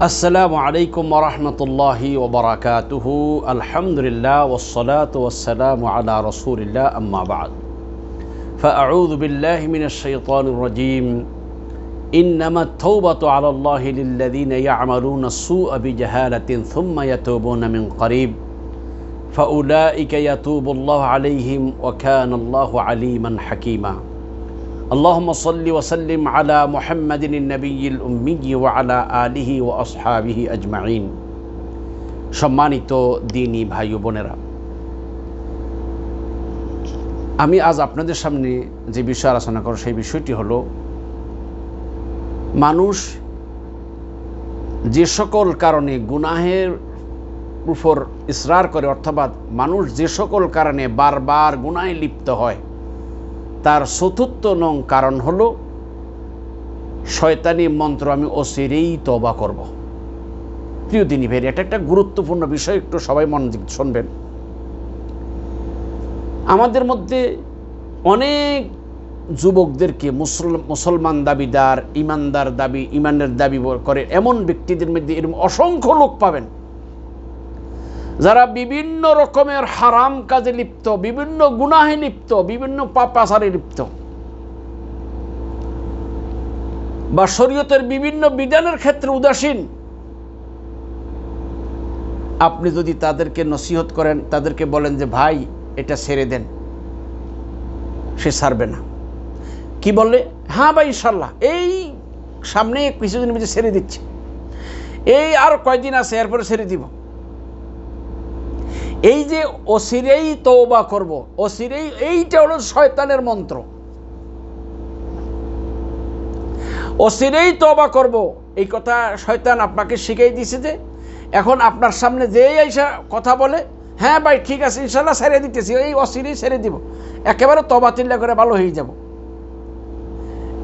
السلام عليكم ورحمة الله وبركاته. الحمد لله والصلاة والسلام على رسول الله أما بعد. فأعوذ بالله من الشيطان الرجيم. إنما التوبة على الله للذين يعملون السوء بجهالة ثم يتوبون من قريب. فأولئك يتوب الله عليهم وكان الله عليما حكيما. اللهم صل وسلم على محمد النبي الأمي وعلى آله وأصحابه أجمعين সম্মানিত দিনী ভাই ও বোনেরা আমি আজ আপনাদের সামনে যে বিষয় আলোচনা করব সেই বিষয়টি হলো মানুষ যে সকল কারণে গুনাহের উপর ইসরার করে অর্থাৎ মানুষ যে সকল কারণে বারবার গুনাহে লিপ্ত হয় তার চতুর্থ নং কারণ হলো, শয়তানি মন্ত্র আমি অচিরেই তবা করব। প্রিয় দিনী ভাই এটা একটা গুরুত্বপূর্ণ বিষয়, একটু সবাই মনোযোগ শুনবেন। আমাদের মধ্যে অনেক যুবকদেরকে মুসলমান দাবিদার, ইমানদার দাবি, ইমানের দাবি করে, এমন ব্যক্তিদের মধ্যে এরকম অসংখ্য লোক পাবেন। যারা বিভিন্ন রকমের হারাম কাজে লিপ্ত, বিভিন্ন গুনাহে লিপ্ত, বিভিন্ন পাপাচারে লিপ্ত বা শরীয়তের বিভিন্ন বিধানের ক্ষেত্রে উদাসীন, আপনি যদি তাদেরকে নসিহত করেন, তাদেরকে বলেন যে, ভাই, এটা ছেড়ে দেন। সে ছাড়বে না। কি বললে? হ্যাঁ ভাই ইনশাল্লাহ এই সামনে কিছুদিন মধ্যে ছেড়ে দিচ্ছে। এই আর কয়দিন আছে, এরপরে ছেড়ে দিব। এই যে অসিরেই তৌবা করব, অসিরেই, এইটা হলো শয়তানের মন্ত্র। অসিরেই তৌবা করব, এই কথা শয়তান আপনাকে শিখাই দিছে যে, এখন আপনার সামনে যে আইসা কথা বলে হ্যাঁ ভাই, ঠিক আছে, ইনশাল্লাহ ছেড়ে দিতেছি, এই অসিরেই ছেড়ে দিব, একেবারে তবা চিল্লা করে ভালো হয়ে যাব।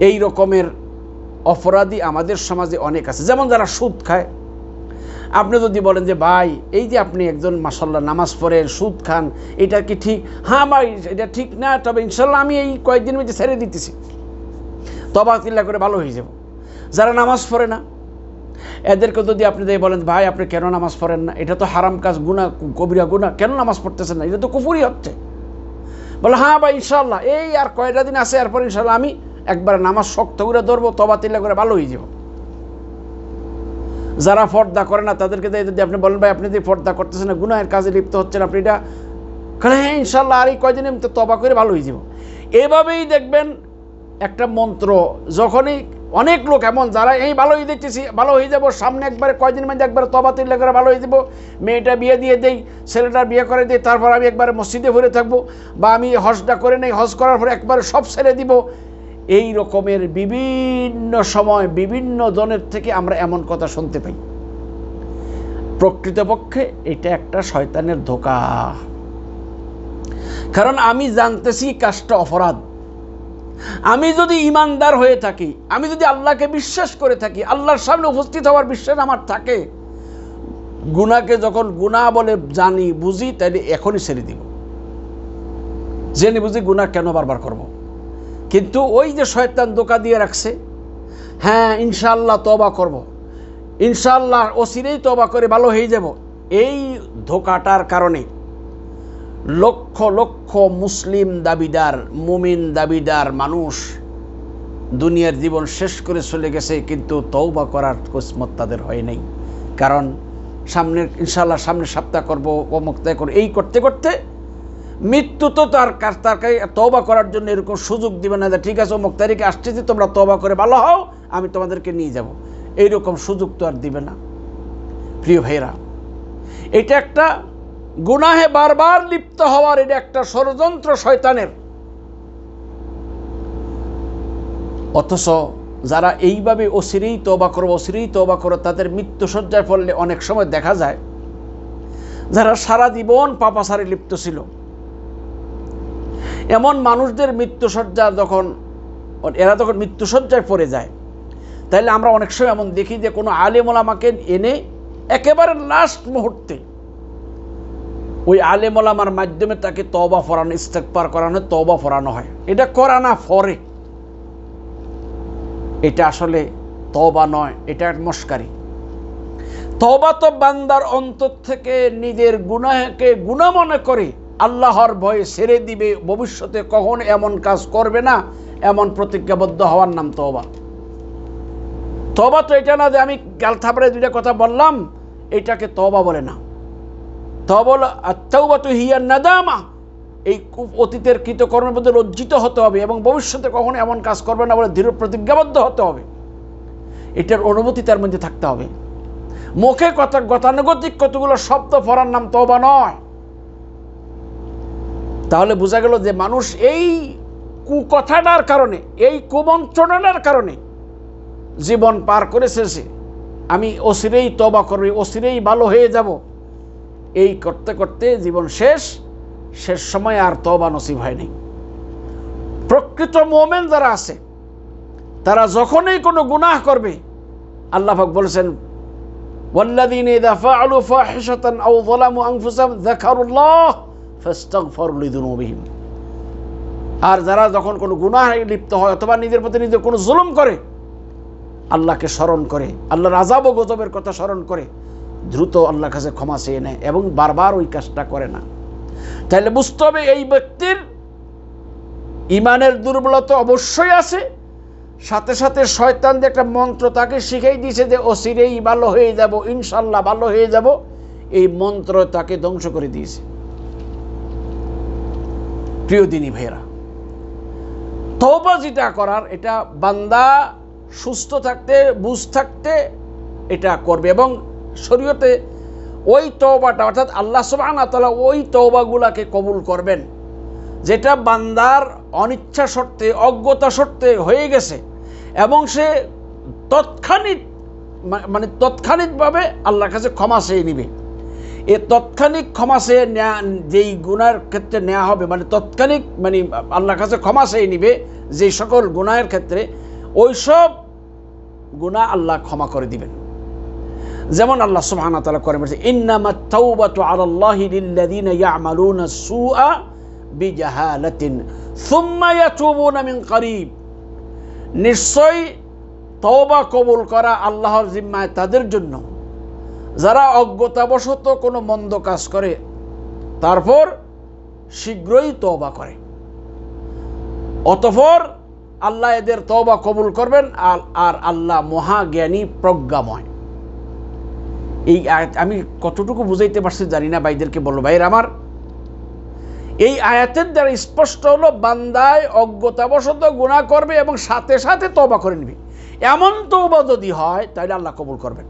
এই রকমের অপরাধী আমাদের সমাজে অনেক আছে, যেমন যারা সুদ খায় আপনি যদি বলেন যে, ভাই, এই যে আপনি একজন মাসাল্লাহ নামাজ পড়েন, সুদ খান, এটা কি ঠিক? হ্যাঁ ভাই, এটা ঠিক না, তবে ইনশাল্লাহ আমি এই কয়েকদিন মধ্যে ছেড়ে দিতেছি। তবা তিল্লা করে ভালো হয়ে যাব। যারা নামাজ পড়ে না, এদেরকে যদি আপনি দিয়ে বলেন, ভাই, আপনি কেন নামাজ পড়েন না? এটা তো হারাম কাজ গুণা কবিরা গুণা কেন নামাজ পড়তেছেন না? এটা তো কুপুরি হচ্ছে বলে হ্যাঁ ভাই ইনশাল্লাহ এই আর কয়টা দিন আছে, এরপর ইনশাল্লাহ আমি একবার নামাজ শক্ত করে ধরবো, তবা তিল্লা করে ভালো হয়ে যাব। যারা ফর্দা করে না, তাদেরকে যদি আপনি বলেন, ভাই, আপনি যদি ফর্দা করতেছেন না, গুনাহের কাজে লিপ্ত হচ্ছেন আপনি, এটা হ্যাঁ ইনশাল্লাহ, আর এই কয়দিন তো তবা করে ভালো হয়ে যাব। এভাবেই দেখবেন একটা মন্ত্র, যখনই অনেক লোক এমন, যারা, এই, ভালো হয়ে দেখতেছি ভালো হয়ে যাব, সামনে একবারে কয়দিন মধ্যে একবার তবা তিল্লা করে ভালো হয়ে যাব, মেয়েটা বিয়ে দিয়ে দেই, ছেলেটা বিয়ে করে দিই, তারপর আমি একবারে মসজিদে ভরে থাকব, বা আমি হজটা করে নেই, হজ করার পরে একবারে সব ছেড়ে দিব। এই রকমের বিভিন্ন সময় বিভিন্ন জনের থেকে আমরা এমন কথা শুনতে পাই। প্রকৃতপক্ষে এটা একটা শয়তানের ধোকা। কারণ আমি জানতেছি কাজটা অপরাধ। আমি যদি ইমানদার হয়ে থাকি, আমি যদি আল্লাহকে বিশ্বাস করে থাকি, আল্লাহর সামনে উপস্থিত হওয়ার বিশ্বাস আমার থাকে গুনাকে যখন গুণা বলে জানি, বুঝি তাহলে এখনই ছেড়ে দিব। জেনে বুঝি গুণা কেন বারবার করব? কিন্তু ওই যে শয়তান দোকা দিয়ে রাখছে হ্যাঁ ইনশাল্লাহ তবা করব। ইনশাল্লাহ অসিরেই তবা করে ভালো হয়ে যাব এই ধোকাটার কারণে লক্ষ লক্ষ মুসলিম দাবিদার, মুমিন দাবিদার মানুষ দুনিয়ার জীবন শেষ করে চলে গেছে, কিন্তু তৌবা করার কসমত তাদের হয় নাই কারণ সামনের ইনশাল্লাহ সামনের সপ্তাহ করব, অমুক তাই করব, এই করতে করতে মৃত্যু তো তার কাছ তাকে তবা করার জন্য এরকম সুযোগ দিবে না ঠিক আছে, অমুক তারিখে আসতেছি তোমরা তবা করে ভালো হও, আমি তোমাদেরকে নিয়ে যাব। এইরকম সুযোগ তো আর দিবে না। প্রিয় ভাইরা এটা একটা গুনাহে বারবার লিপ্ত হওয়ার এটা একটা ষড়যন্ত্র শয়তানের। অথচ যারা এইভাবে অসিরেই তবা করো অসিরেই তবা করো তাদের মৃত্যুসজ্জায় পড়লে অনেক সময় দেখা যায়, যারা সারা জীবন পাপাসারে লিপ্ত ছিল এমন মানুষদের মৃত্যুসজ্জা যখন, এরা যখন মৃত্যুসজ্জায় পড়ে যায়। তাহলে আমরা অনেক সময় এমন দেখি যে কোনো আলেমোলামাকে এনে একেবারে লাস্ট মুহূর্তে ওই আলেমোলামার মাধ্যমে তাকে তবা ফরানো ইস্তেকবার করানো তবা ফরানো হয়। এটা করা না ফরে। এটা আসলে তবা নয়, এটা এক মস্কারি। তবা তো বান্দার অন্তর থেকে নিজের গুনাহকে গুণা মনে করে। আল্লাহর ভয়ে ছেড়ে দিবে, ভবিষ্যতে কখন এমন কাজ করবে না? এমন প্রতিজ্ঞাবদ্ধ হওয়ার নাম তবা তবা তো এটা না যে আমি গালথাপড়ে দুইটা কথা বললাম, এটাকে তবা বলে না। তবা হলো আত্মাউবা তো হিয়ার নাদামা। এই অতীতের কৃতকর্মের মধ্যে লজ্জিত হতে হবে এবং ভবিষ্যতে কখনো এমন কাজ করবে না বলে দৃঢ় প্রতিজ্ঞাবদ্ধ হতে হবে। এটার অনুভূতি তার মধ্যে থাকতে হবে। মুখে কথা গতানুগতিক কতগুলো শব্দ পড়ার নাম তবা নয়। তাহলে বোঝা গেল যে মানুষ এই কুকথাটার কারণে এই কুমন্ত্রণার কারণে জীবন পার করেছে সে আমি অচিরেই তবা করবে অচিরেই ভালো হয়ে যাব এই করতে করতে জীবন শেষ শেষ সময় আর তবা নসিব হয়নি প্রকৃত মোমেন যারা আছে তারা যখনই কোনো গুনাহ করবে আল্লাহ পাক বলেছেন والذين إذا فعلوا فاحشة أو ظلموا أنفسهم ذكروا الله আর যারা যখন কোনো গুণাহ লিপ্ত হয় অথবা নিজের প্রতি নিজের কোনো জুলুম করে, আল্লাহকে স্মরণ করে আল্লাহ রাজাব ও গজবের কথা স্মরণ করে, দ্রুত আল্লাহর কাছে ক্ষমা চেয়ে নেয় এবং বারবার ওই কাজটা করে না। তাহলে বুঝতে হবে এই ব্যক্তির ইমানের দুর্বলতা অবশ্যই আছে। সাথে সাথে শয়তান যে একটা মন্ত্র তাকে শিখাই দিয়েছে যে অসিরেই ভালো হয়ে যাব, ইনশাল্লাহ ভালো হয়ে যাব। এই মন্ত্র তাকে ধ্বংস করে দিয়েছে। প্রিয় দিনী ভাইয়েরা তৌবা যেটা করার, এটা বান্দা সুস্থ থাকতে, বুঝ থাকতে এটা করবে এবং শরীয়তে ওই তওবাটা, অর্থাৎ আল্লাহ সুবহানাহু ওয়া তাআলা ওই তওবাগুলাকে কবুল করবেন, যেটা বান্দার অনিচ্ছা সত্ত্বে অজ্ঞতা সত্ত্বে হয়ে গেছে এবং সে তৎক্ষণিক মানে তৎক্ষণিকভাবে আল্লাহর কাছে ক্ষমা চেয়ে নিবে। এ তৎক্ষণিক ক্ষমা নেয়া, যেই গুনার ক্ষেত্রে নেওয়া হবে মানে তৎক্ষণিক মানে আল্লাহর কাছে ক্ষমা চেয়ে নিবে যেই সকল গুনাহের ক্ষেত্রে, ওই সব গুনাহ আল্লাহ ক্ষমা করে দিবেন। যেমন আল্লাহ সুবহানাহু তাআলা করে বলেছে ইন্নামাত তাওবাতু আলাল্লাহি লিল্লাযিনা ইয়ামালুনা সুআ বিজাহালাতিন সুম্মা ইয়াতুবুনা মিন করিব। নিশ্চয়ই তওবা কবুল করা আল্লাহর জিম্মায় তাদের জন্য যারা অজ্ঞতাবশত কোনো মন্দ কাজ করে, তারপর শীঘ্রই তবা করে। অতঃপর আল্লাহ এদের তবা কবুল করবেন, আর আর আল্লাহ মহাজ্ঞানী প্রজ্ঞাময়। এই আমি কতটুকু বুঝাইতে পারছি জানি না, ভাইদেরকে বলল ভাইয়ের আমার, এই আয়াতের দ্বারা স্পষ্ট হলো, বান্দায় অজ্ঞতাবশত গুণা করবে এবং সাথে সাথে তবা করে নেবে। এমন তৌবা যদি হয়, তাহলে আল্লাহ কবুল করবেন।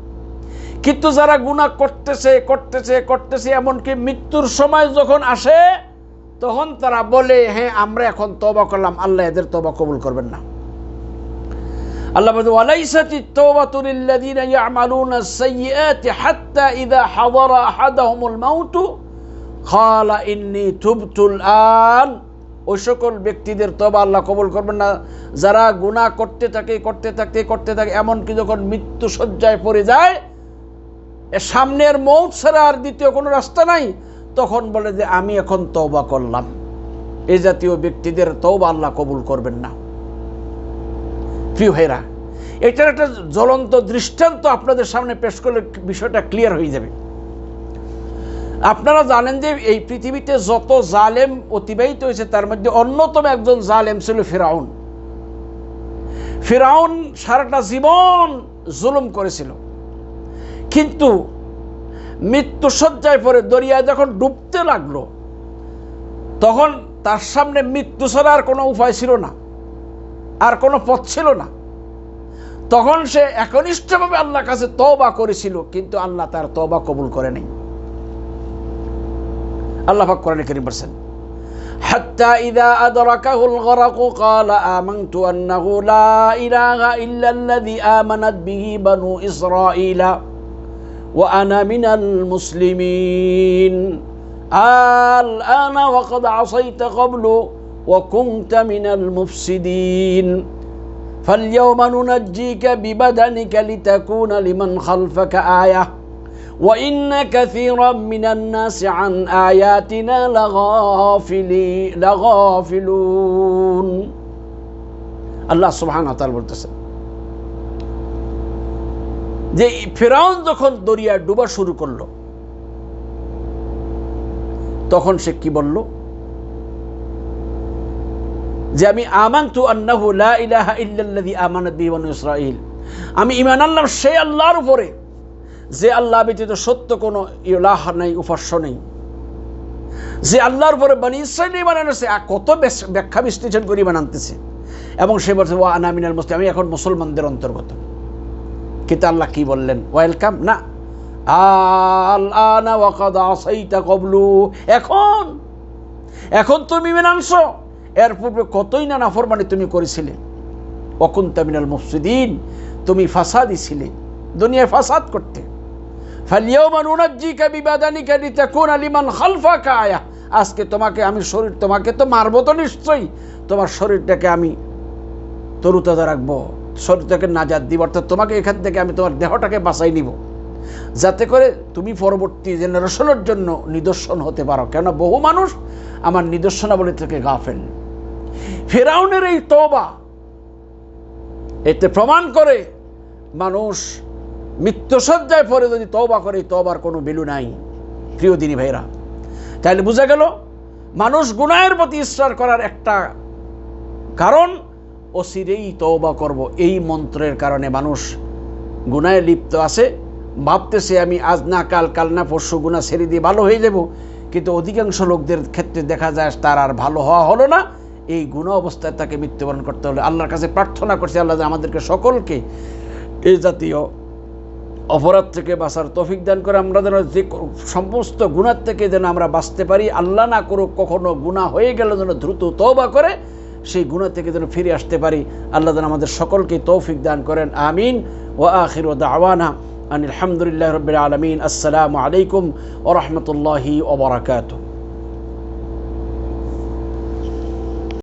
কিন্তু যারা গুণা করতেছে করতেছে করতেছে, এমনকি মৃত্যুর সময় যখন আসে, তখন তারা বলে হ্যাঁ আমরা এখন তবা করলাম, আল্লাহ এদের তবা কবুল করবেন না। সকল ব্যক্তিদের তবা আল্লাহ কবুল করবেন না। যারা গুনাহ করতে থাকে, করতে থাকতে করতে থাকে, এমনকি যখন মৃত্যু শয্যায় পড়ে যায় সামনের মৌত ছাড়া আর দ্বিতীয় কোনো রাস্তা নাই। তখন বলে যে, আমি এখন তওবা করলাম। এই জাতীয় ব্যক্তিদের তওবা আল্লাহ কবুল করবেন না। প্রিয় ভাইরা এটার একটা জ্বলন্ত দৃষ্টান্ত আপনাদের সামনে পেশ করলে বিষয়টা ক্লিয়ার হয়ে যাবে। আপনারা জানেন যে এই পৃথিবীতে যত জালেম অতিবাহিত হয়েছে, তার মধ্যে অন্যতম একজন জালেম ছিল ফেরাউন। ফেরাউন সারাটা জীবন জুলুম করেছিল। কিন্তু মৃত্যু সজ্জায় পরে দরিয়ায় যখন ডুবতে লাগলো তখন তার সামনে মৃত্যু ছাড়া আর কোনো উপায় ছিল না আর কোনো পথ ছিল না তখন সে একনিষ্ঠভাবে আল্লাহর কাছে তওবা করেছিল কিন্তু আল্লাহ তার তওবা কবুল করে নেই আল্লাহ পাক কোরআনে কারীম বলেন حتى إذا أدركه الغرق قال آمنت أنه لا إله إلا الذي آمنت به بنو إسرائيل وأنا من المسلمين الآن وقد عصيت قبل وكنت من المفسدين فاليوم ننجيك ببدنك لتكون لمن خلفك آية وإن كثيرا من الناس عن آياتنا لغافلي لغافلون الله سبحانه وتعالى বলতেছেন যে ফেরাউন যখন দরিয়া ডুবা শুরু করল, তখন সে কি বলল? যে আমি আমানতু আন্নাহু লা আমি ঈমান আনলাম সেই আল্লাহর উপরে, যে আল্লাহ ব্যতীত সত্য কোনো ইলাহ নেই, উপাস্য নেই। যে আল্লাহর উপরে বানি ইসরাইল ইমান আনছে কত ব্যাখ্যা বিশ্লেষণ করে ইমান আনতেছে। এবং সে বলছে ও আনামিনাল মুসলিম আমি এখন মুসলমানদের অন্তর্গত। কিন্তু আল্লাহ কি বললেন? ওয়েলকাম না। আল আনা ওয়াকাদ আসাইতা কবলু। এখন। এখন তুমি মেনে আনছো। এর পূর্বে কতই না নাফরমানি তুমি করেছিলে। অকুন্তা মিনাল মুফসিদিন। তুমি ফাসাদি ছিলে। দুনিয়ায় ফাসাদ করতে। আজকে তোমাকে আমি শরীর তোমাকে তো মারবো তো নিশ্চয়ই। তোমার শরীরটাকে আমি তরুতাজা রাখব। শরীরটাকে নাজাদ দিব, অর্থাৎ তোমাকে এখান থেকে আমি তোমার দেহটাকে বাঁচাই নিব। যাতে করে তুমি পরবর্তী জেনারেশনের জন্য নিদর্শন হতে পারো। কেন বহু মানুষ আমার নিদর্শনাবলী থেকে গাফেল। ফেরাউনের এই তবা এতে প্রমাণ করে মানুষ মৃত্যুসজ্জায় পরে যদি তবা করে তবার কোনো বেলু নাই। প্রিয় দিনী ভাইরা তাহলে বোঝা গেল, মানুষ গুনাহের প্রতি ইসরার করার একটা কারণ অসিরেই তওবা করব। এই মন্ত্রের কারণে মানুষ গুনায় লিপ্ত আছে। ভাবতেছে আমি আজ না, কাল কাল না, পরশু গুণা ছেড়ে দিয়ে ভালো হয়ে যাব। কিন্তু অধিকাংশ লোকদের ক্ষেত্রে দেখা যায় তার আর ভালো হওয়া হলো না। এই গুণ অবস্থায় তাকে মৃত্যুবরণ করতে হলে। আল্লাহর কাছে প্রার্থনা করছে আল্লাহ আমাদেরকে সকলকে এই জাতীয় অপরাধ থেকে বাঁচার তফিক দান করে। আমরা যেন যে সমস্ত গুণার থেকে যেন আমরা বাঁচতে পারি। আল্লাহ না করুক কখনো গুণা হয়ে গেলে যেন দ্রুত তওবা করে। সেই গুণা থেকে যেন ফিরে আসতে পারি। আল্লাহ আমাদের সকলকে তৌফিক দান করেন। আমিন। ও আখির দাওয়ানা আন আলহামদুলিল্লাহ রবিল আলমিন। আসসালামু আলাইকুম ও রহমতুল্লাহি ওবরাকাতু